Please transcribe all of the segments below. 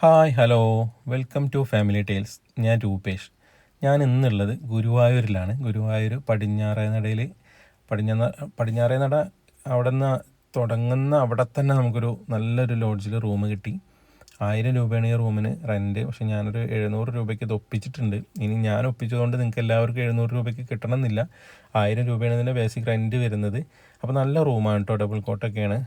Hi hello. Welcome to family tales ഞാൻ രൂപേഷ്. ഞാൻ ഇന്നുള്ളത് ഗുരുവായൂരിലാണ്. ഗുരുവായൂർ പടിഞ്ഞാറേ നടയിൽ പടിഞ്ഞാ പടിഞ്ഞാറേ നട അവിടെ നിന്ന് തുടങ്ങുന്ന അവിടെ തന്നെ നമുക്കൊരു നല്ലൊരു ലോഡ്ജിൽ റൂം കിട്ടി. ആയിരം രൂപയാണ് ഈ റൂമിന് റെന്റ് പക്ഷെ ഞാനൊരു എഴുന്നൂറ് രൂപയ്ക്ക് ഇത് ഒപ്പിച്ചിട്ടുണ്ട്. ഇനി ഞാൻ ഒപ്പിച്ചതുകൊണ്ട് നിങ്ങൾക്ക് എല്ലാവർക്കും എഴുന്നൂറ് രൂപയ്ക്ക് കിട്ടണമെന്നില്ല. ആയിരം രൂപയാണ് ഇതിന്റെ ബേസിക് റെന്റ് വരുന്നത്. അപ്പോൾ നല്ല റൂമാണ് കേട്ടോ ഡബിൾ കോട്ടൊക്കെയാണ്.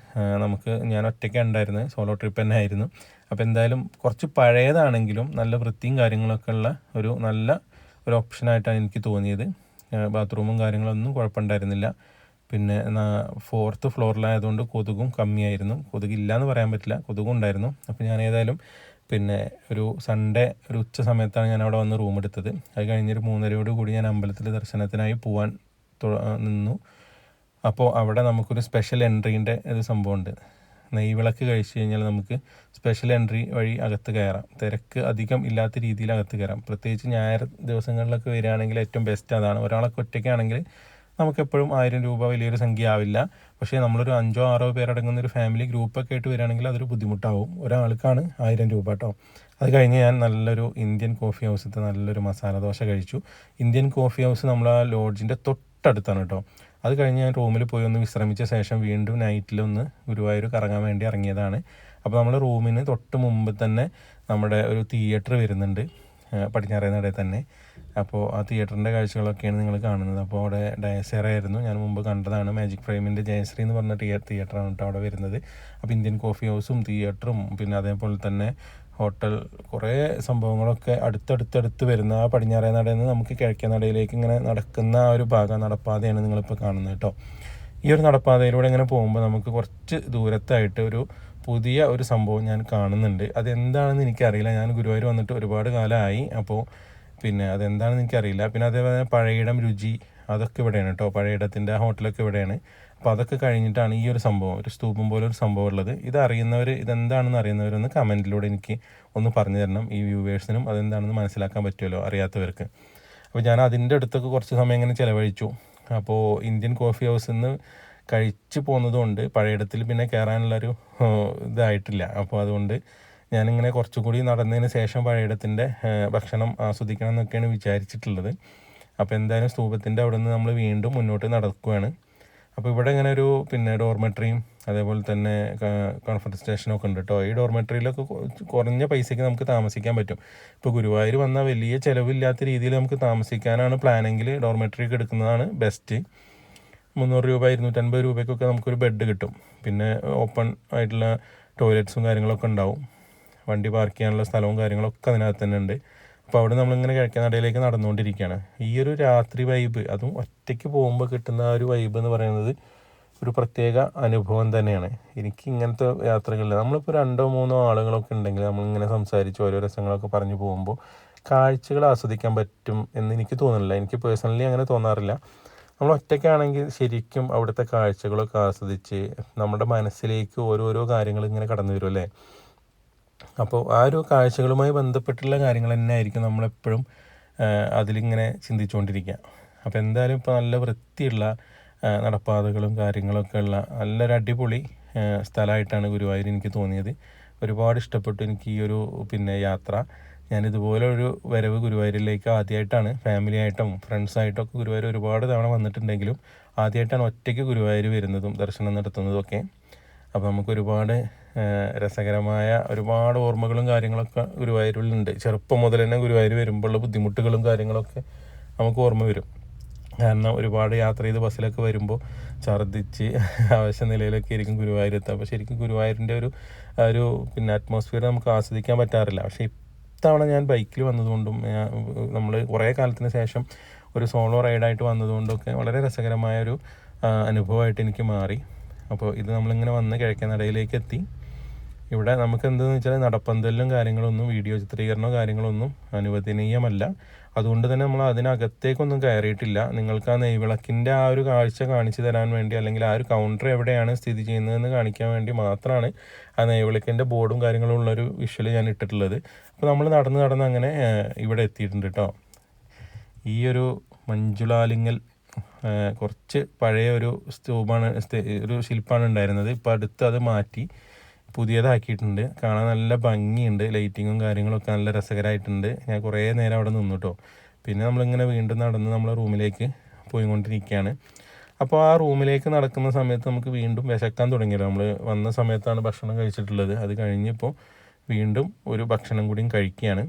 നമുക്ക് ഞാൻ ഒറ്റയ്ക്ക് ഉണ്ടായിരുന്നത്. സോളോ ട്രിപ്പ് തന്നെ ആയിരുന്നു. അപ്പോൾ എന്തായാലും കുറച്ച് പഴയതാണെങ്കിലും നല്ല വൃത്തിയും കാര്യങ്ങളൊക്കെ ഉള്ള ഒരു നല്ല ഒരു ഓപ്ഷനായിട്ടാണ് എനിക്ക് തോന്നിയത്. ബാത്റൂമും കാര്യങ്ങളൊന്നും കുഴപ്പമുണ്ടായിരുന്നില്ല. പിന്നെ ഫോർത്ത് ഫ്ലോറിലായതുകൊണ്ട് കൊതുകും കമ്മിയായിരുന്നു. കൊതുകില്ല എന്ന് പറയാൻ പറ്റില്ല. കൊതുകും ഉണ്ടായിരുന്നു. അപ്പോൾ ഞാൻ ഏതായാലും പിന്നെ ഒരു സൺഡേ ഒരു ഉച്ച സമയത്താണ് ഞാൻ അവിടെ വന്ന് റൂം എടുത്തത്. അത് കഴിഞ്ഞൊരു മൂന്നരയോട് കൂടി ഞാൻ അമ്പലത്തിൽ ദർശനത്തിനായി പോവാൻ നിന്നു. അപ്പോൾ അവിടെ നമുക്കൊരു സ്പെഷ്യൽ എൻട്രീന്റെ ഒരു സംഭവമുണ്ട്. നെയ്വിളക്ക് കഴിച്ച് കഴിഞ്ഞാൽ നമുക്ക് സ്പെഷ്യൽ എൻട്രി വഴി അകത്ത് കയറാം. തിരക്ക് അധികം ഇല്ലാത്ത രീതിയിൽ അകത്ത് കയറാം. പ്രത്യേകിച്ച് ഞായർ ദിവസങ്ങളിലൊക്കെ വരികയാണെങ്കിൽ ഏറ്റവും ബെസ്റ്റ് അതാണ്. ഒരാളൊക്കെ ഒറ്റയ്ക്കാണെങ്കിൽ നമുക്കെപ്പോഴും ആയിരം രൂപ വലിയൊരു സംഖ്യ ആവില്ല പക്ഷേ നമ്മളൊരു അഞ്ചോ ആറോ പേരടങ്ങുന്ന ഒരു ഫാമിലി ഗ്രൂപ്പൊക്കെ ആയിട്ട് വരികയാണെങ്കിൽ അതൊരു ബുദ്ധിമുട്ടാവും. ഒരാൾക്കാണ് ആയിരം രൂപ കേട്ടോ. അത് കഴിഞ്ഞ് ഞാൻ നല്ലൊരു ഇന്ത്യൻ കോഫി ഹൗസിലത്തെ നല്ലൊരു മസാല ദോശ കഴിച്ചു. ഇന്ത്യൻ കോഫി ഹൗസ് നമ്മൾ ആ ലോഡ്ജിന്റെ തൊട്ടടുത്താണ് കേട്ടോ. അത് കഴിഞ്ഞ് ഞാൻ റൂമിൽ പോയി ഒന്ന് വിശ്രമിച്ച ശേഷം വീണ്ടും നൈറ്റിലൊന്ന് ഗുരുവായൂർ കറങ്ങാൻ വേണ്ടി ഇറങ്ങിയതാണ്. അപ്പോൾ നമ്മൾ റൂമിന് തൊട്ട് മുമ്പ് തന്നെ നമ്മുടെ ഒരു തിയേറ്റർ വരുന്നുണ്ട്. പടിഞ്ഞാറേ നടയിൽ തന്നെ. അപ്പോൾ ആ തിയേറ്ററിന്റെ കാഴ്ചകളൊക്കെയാണ് നിങ്ങൾ കാണുന്നത്. അപ്പോൾ അവിടെ ഡയസേറ ആയിരുന്നു ഞാൻ മുമ്പ് കണ്ടതാണ് മാജിക് ഫ്രെയിമിന്റെ ജയശ്രീ എന്ന് പറഞ്ഞ തിയേ തിയേറ്ററാണ് കേട്ടോ അവിടെ വരുന്നത്. അപ്പോൾ ഇന്ത്യൻ കോഫി ഹൗസും തിയേറ്ററും പിന്നെ അതേപോലെ തന്നെ ഹോട്ടൽ കുറേ സംഭവങ്ങളൊക്കെ അടുത്തടുത്തടുത്ത് വരുന്ന ആ പടിഞ്ഞാറേ നടയിൽ നിന്ന് നമുക്ക് കിഴക്കേ നടയിലേക്ക് ഇങ്ങനെ നടക്കുന്ന ആ ഒരു ഭാഗം നടപ്പാതയാണ് നിങ്ങളിപ്പോൾ കാണുന്നത് കേട്ടോ. ഈ ഒരു നടപ്പാതയിലൂടെ ഇങ്ങനെ പോകുമ്പോൾ നമുക്ക് കുറച്ച് ദൂരത്തായിട്ട് ഒരു പുതിയ ഒരു സംഭവം ഞാൻ കാണുന്നുണ്ട്. അതെന്താണെന്ന് എനിക്കറിയില്ല. ഞാൻ ഗുരുവായൂർ വന്നിട്ട് ഒരുപാട് കാലമായി. അപ്പോൾ പിന്നെ അതെന്താണെന്ന് എനിക്കറിയില്ല. പിന്നെ അതേപോലെ പഴയിടം രുചി അതൊക്കെ ഇവിടെയാണ് കേട്ടോ പഴയിടത്തിന്റെ ഹോട്ടലൊക്കെ ഇവിടെയാണ്. അപ്പോൾ അതൊക്കെ കഴിഞ്ഞിട്ടാണ് ഈ ഒരു സംഭവം ഒരു സ്തൂപം പോലെ ഒരു സംഭവം ഉള്ളത്. ഇത് അറിയുന്നവർ ഇതെന്താണെന്ന് അറിയുന്നവരൊന്ന് കമന്റിലൂടെ എനിക്ക് ഒന്ന് പറഞ്ഞു തരണം. ഈ വ്യൂവേഴ്സിനും അതെന്താണെന്ന് മനസ്സിലാക്കാൻ പറ്റുമല്ലോ അറിയാത്തവർക്ക്. അപ്പോൾ ഞാൻ അതിന്റെ അടുത്തൊക്കെ കുറച്ച് സമയം ഇങ്ങനെ ചിലവഴിച്ചു. അപ്പോൾ ഇന്ത്യൻ കോഫി ഹൗസിൽ നിന്ന് കഴിച്ച് പോകുന്നതുകൊണ്ട് പഴയിടത്തിൽ പിന്നെ കയറാനുള്ളൊരു ഇതായിട്ടില്ല. അപ്പോൾ അതുകൊണ്ട് ഞാനിങ്ങനെ കുറച്ചുകൂടി നടന്നതിന് ശേഷം പഴയിടത്തിന്റെ ഏഹ്, ഭക്ഷണം ആസ്വദിക്കണം എന്നൊക്കെയാണ് വിചാരിച്ചിട്ടുള്ളത്. അപ്പോൾ എന്തായാലും സ്തൂപത്തിന്റെ അവിടെ നിന്ന് നമ്മൾ വീണ്ടും മുന്നോട്ട് നടക്കുകയാണ്. അപ്പോൾ ഇവിടെ ഇങ്ങനെ ഒരു പിന്നെ ഡോർമെട്രിയും അതേപോലെ തന്നെ കോൺഫറൻസ് സ്റ്റേഷനൊക്കെ ഉണ്ട് കേട്ടോ. ഈ ഡോർമെട്രിയിലൊക്കെ കുറഞ്ഞ പൈസയ്ക്ക് നമുക്ക് താമസിക്കാൻ പറ്റും. ഇപ്പോൾ ഗുരുവായൂർ വന്നാൽ വലിയ ചിലവില്ലാത്ത രീതിയിൽ നമുക്ക് താമസിക്കാനാണ് പ്ലാനെങ്കിൽ ഡോർമെട്രിയൊക്കെ എടുക്കുന്നതാണ് ബെസ്റ്റ് മുന്നൂറ് രൂപ ഇരുന്നൂറ്റൻപത് രൂപയ്ക്കൊക്കെ നമുക്കൊരു ബെഡ് കിട്ടും. പിന്നെ ഓപ്പൺ ആയിട്ടുള്ള ടോയ്ലറ്റ്സും കാര്യങ്ങളൊക്കെ ഉണ്ടാവും. വണ്ടി പാർക്ക് ചെയ്യാനുള്ള സ്ഥലവും കാര്യങ്ങളൊക്കെ അതിനകത്ത് തന്നെ ഉണ്ട്. അപ്പോൾ അവിടെ നമ്മളിങ്ങനെ കിഴക്കേ നടയിലേക്ക് നടന്നുകൊണ്ടിരിക്കുകയാണ്. ഈ ഒരു രാത്രി വൈബ് അതും ഒറ്റയ്ക്ക് പോകുമ്പോൾ കിട്ടുന്ന ആ ഒരു വൈബ് എന്ന് പറയുന്നത് ഒരു പ്രത്യേക അനുഭവം തന്നെയാണ്. എനിക്ക് ഇങ്ങനത്തെ യാത്രകളിൽ നമ്മളിപ്പോൾ രണ്ടോ മൂന്നോ ആളുകളൊക്കെ ഉണ്ടെങ്കിൽ നമ്മളിങ്ങനെ സംസാരിച്ച് ഓരോ രസങ്ങളൊക്കെ പറഞ്ഞു പോകുമ്പോൾ കാഴ്ചകൾ ആസ്വദിക്കാൻ പറ്റും എന്ന് എനിക്ക് തോന്നുന്നില്ല. എനിക്ക് പേഴ്സണലി അങ്ങനെ തോന്നാറില്ല. നമ്മൾ ഒറ്റയ്ക്കാണെങ്കിൽ ശരിക്കും അവിടുത്തെ കാഴ്ചകളൊക്കെ ആസ്വദിച്ച് നമ്മുടെ മനസ്സിലേക്ക് ഓരോരോ കാര്യങ്ങൾ ഇങ്ങനെ കടന്നു വരും അല്ലേ? അപ്പോൾ ആ ഒരു കാഴ്ചകളുമായി ബന്ധപ്പെട്ടുള്ള കാര്യങ്ങൾ തന്നെ ആയിരിക്കും നമ്മളെപ്പോഴും അതിലിങ്ങനെ ചിന്തിച്ചുകൊണ്ടിരിക്കുക. അപ്പോൾ എന്തായാലും ഇപ്പോൾ നല്ല വൃത്തിയുള്ള നടപ്പാതകളും കാര്യങ്ങളൊക്കെ ഉള്ള നല്ലൊരു അടിപൊളി സ്ഥലമായിട്ടാണ് ഗുരുവായൂർ എനിക്ക് തോന്നിയത്. ഒരുപാട് ഇഷ്ടപ്പെട്ടു എനിക്ക് ഈ ഒരു പിന്നെ യാത്ര. ഞാൻ ഇതുപോലെ ഒരു വരവ് ഗുരുവായൂരിലേക്ക് ആദ്യമായിട്ടാണ് ഫ്രണ്ട്സ് ഒക്കെ ഗുരുവായൂർ ഒരുപാട് തവണ വന്നിട്ടുണ്ടെങ്കിലും ആദ്യമായിട്ടാണ് ഒറ്റയ്ക്ക് ഗുരുവായൂർ വരുന്നതും ദർശനം നടത്തുന്നതും ഒക്കെ അപ്പോൾ നമുക്ക് ഒരുപാട് രസകരമായ ഒരുപാട് ഓർമ്മകളും കാര്യങ്ങളൊക്കെ ഗുരുവായൂരിലുണ്ട്. ചെറുപ്പം മുതൽ തന്നെ ഗുരുവായൂർ വരുമ്പോഴുള്ള ബുദ്ധിമുട്ടുകളും കാര്യങ്ങളൊക്കെ നമുക്ക് ഓർമ്മ വരും. കാരണം ഒരുപാട് യാത്ര ചെയ്ത് ബസ്സിലൊക്കെ വരുമ്പോൾ ഛർദ്ദിച്ച് ആവശ്യ നിലയിലൊക്കെ ആയിരിക്കും ഗുരുവായൂർ എത്തുക അപ്പോൾ ശരിക്കും ഗുരുവായൂരിന്റെ ഒരു ഒരു പിന്നെ അറ്റ്മോസ്ഫിയർ നമുക്ക് ആസ്വദിക്കാൻ പറ്റാറില്ല. പക്ഷേ ഇത്തവണ ഞാൻ ബൈക്കിൽ വന്നതുകൊണ്ടും നമ്മൾ കുറേ കാലത്തിന് ശേഷം ഒരു സോളോ റൈഡായിട്ട് വന്നതുകൊണ്ടൊക്കെ വളരെ രസകരമായ ഒരു അനുഭവമായിട്ട് എനിക്ക് മാറി. അപ്പോൾ ഇത് നമ്മളിങ്ങനെ വന്ന് കിഴക്കേ നടയിലേക്ക് എത്തി ഇവിടെ നമുക്ക് എന്തെന്ന് വെച്ചാൽ നടപ്പന്തലിലും കാര്യങ്ങളൊന്നും വീഡിയോ ചിത്രീകരണമോ കാര്യങ്ങളൊന്നും അനുവദനീയമല്ല. അതുകൊണ്ട് തന്നെ നമ്മൾ അതിനകത്തേക്കൊന്നും കയറിയിട്ടില്ല. നിങ്ങൾക്ക് ആ നെയ്വിളക്കിന്റെ ആ ഒരു കാഴ്ച കാണിച്ചു തരാൻ വേണ്ടി അല്ലെങ്കിൽ ആ ഒരു കൗണ്ടർ എവിടെയാണ് സ്ഥിതി ചെയ്യുന്നതെന്ന് കാണിക്കാൻ വേണ്ടി മാത്രമാണ് ആ നെയ്വിളക്കിന്റെ ബോർഡും കാര്യങ്ങളും ഉള്ളൊരു വിഷ്വൽ ഞാൻ ഇട്ടിട്ടുള്ളത്. അപ്പോൾ നമ്മൾ നടന്ന് നടന്ന് അങ്ങനെ ഇവിടെ എത്തിയിട്ടുണ്ട് കേട്ടോ. ഈ ഒരു മഞ്ജുളാലിങ്ങൽ കുറച്ച് പഴയ ഒരു സ്തൂപാണ് ഒരു ശില്പമാണ് ഉണ്ടായിരുന്നത്. ഇപ്പോൾ അടുത്ത് അത് മാറ്റി. പുതിയതാക്കിയിട്ടുണ്ട്. കാണാൻ നല്ല ഭംഗിയുണ്ട്. ലൈറ്റിങ്ങും കാര്യങ്ങളൊക്കെ നല്ല രസകരമായിട്ടുണ്ട് ഞാൻ കുറേ നേരം അവിടെ നിന്നു കേട്ടോ പിന്നെ നമ്മളിങ്ങനെ വീണ്ടും നടന്ന് നമ്മളെ റൂമിലേക്ക് പോയിക്കൊണ്ടിരിക്കുകയാണ്. അപ്പോൾ ആ റൂമിലേക്ക് നടക്കുന്ന സമയത്ത് നമുക്ക് വീണ്ടും വിശക്കാൻ തുടങ്ങിയല്ലോ. നമ്മൾ വന്ന സമയത്താണ് ഭക്ഷണം കഴിച്ചിട്ടുള്ളത്. അത് കഴിഞ്ഞപ്പോൾ വീണ്ടും ഒരു ഭക്ഷണം കൂടിയും കഴിക്കുകയാണ്.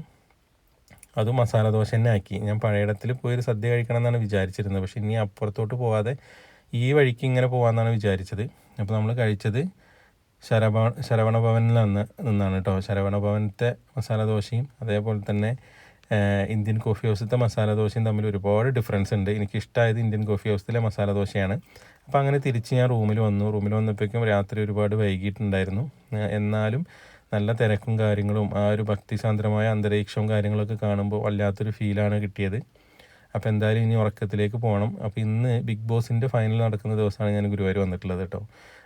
അത് മസാല ദോശ തന്നെ ആക്കി. ഞാൻ പഴയടത്തിൽ പോയി ഒരു സദ്യ കഴിക്കണം എന്നാണ് വിചാരിച്ചിരുന്നത്. പക്ഷേ ഇനി അപ്പുറത്തോട്ട് പോവാതെ ഈ വഴിക്ക് ഇങ്ങനെ പോകാമെന്നാണ് വിചാരിച്ചത്. അപ്പോൾ നമ്മൾ കഴിച്ചത് ശരവ ശരവണ ഭവനിൽ നിന്ന് നിന്നാണ് കേട്ടോ ശരവണ ഭവനത്തെ മസാല ദോശയും അതേപോലെ തന്നെ ഇന്ത്യൻ കോഫി ഹൗസിലത്തെ മസാല ദോശയും തമ്മിൽ ഒരുപാട് ഡിഫറൻസ് ഉണ്ട്. എനിക്ക് ഇഷ്ടമായത് ഇന്ത്യൻ കോഫി ഹൗസിലെ മസാല ദോശയാണ്. അപ്പോൾ അങ്ങനെ തിരിച്ച് ഞാൻ റൂമിൽ വന്നു. റൂമിൽ വന്നപ്പോഴേക്കും രാത്രി ഒരുപാട് വൈകിട്ടുണ്ടായിരുന്നു എന്നാലും നല്ല തിരക്കും കാര്യങ്ങളും ആ ഒരു ഭക്തിസാന്ദ്രമായ അന്തരീക്ഷവും കാര്യങ്ങളൊക്കെ കാണുമ്പോൾ വല്ലാത്തൊരു ഫീലാണ് കിട്ടിയത്. അപ്പോൾ എന്തായാലും ഇനി ഉറക്കത്തിലേക്ക് പോകണം. അപ്പോൾ ഇന്ന് ബിഗ് ബോസിന്റെ ഫൈനൽ നടക്കുന്ന ദിവസമാണ് ഞാൻ ഗുരുവായൂർ വന്നിട്ടുള്ളത് കേട്ടോ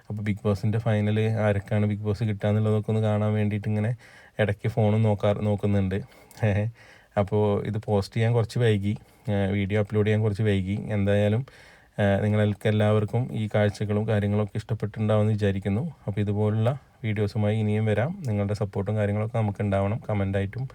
അപ്പോൾ ബിഗ് ബോസിന്റെ ഫൈനൽ ആരൊക്കെയാണ് ബിഗ് ബോസ് കിട്ടുക എന്നുള്ളതൊക്കെ ഒന്ന് കാണാൻ വേണ്ടിയിട്ട് ഇങ്ങനെ ഇടയ്ക്ക് ഫോണും നോക്കാറ് നോക്കുന്നുണ്ട്. അപ്പോൾ ഇത് പോസ്റ്റ് ചെയ്യാൻ കുറച്ച് വൈകി. വീഡിയോ അപ്ലോഡ് ചെയ്യാൻ കുറച്ച് വൈകി. എന്തായാലും നിങ്ങൾക്ക് എല്ലാവർക്കും ഈ കാഴ്ചകളും കാര്യങ്ങളൊക്കെ ഇഷ്ടപ്പെട്ടിട്ടുണ്ടാവുമെന്ന് വിചാരിക്കുന്നു. അപ്പോൾ ഇതുപോലുള്ള വീഡിയോസുമായി ഇനിയും വരാം. നിങ്ങളുടെ സപ്പോർട്ടും കാര്യങ്ങളൊക്കെ നമുക്ക് ഉണ്ടാവണം. കമന്റായിട്ടും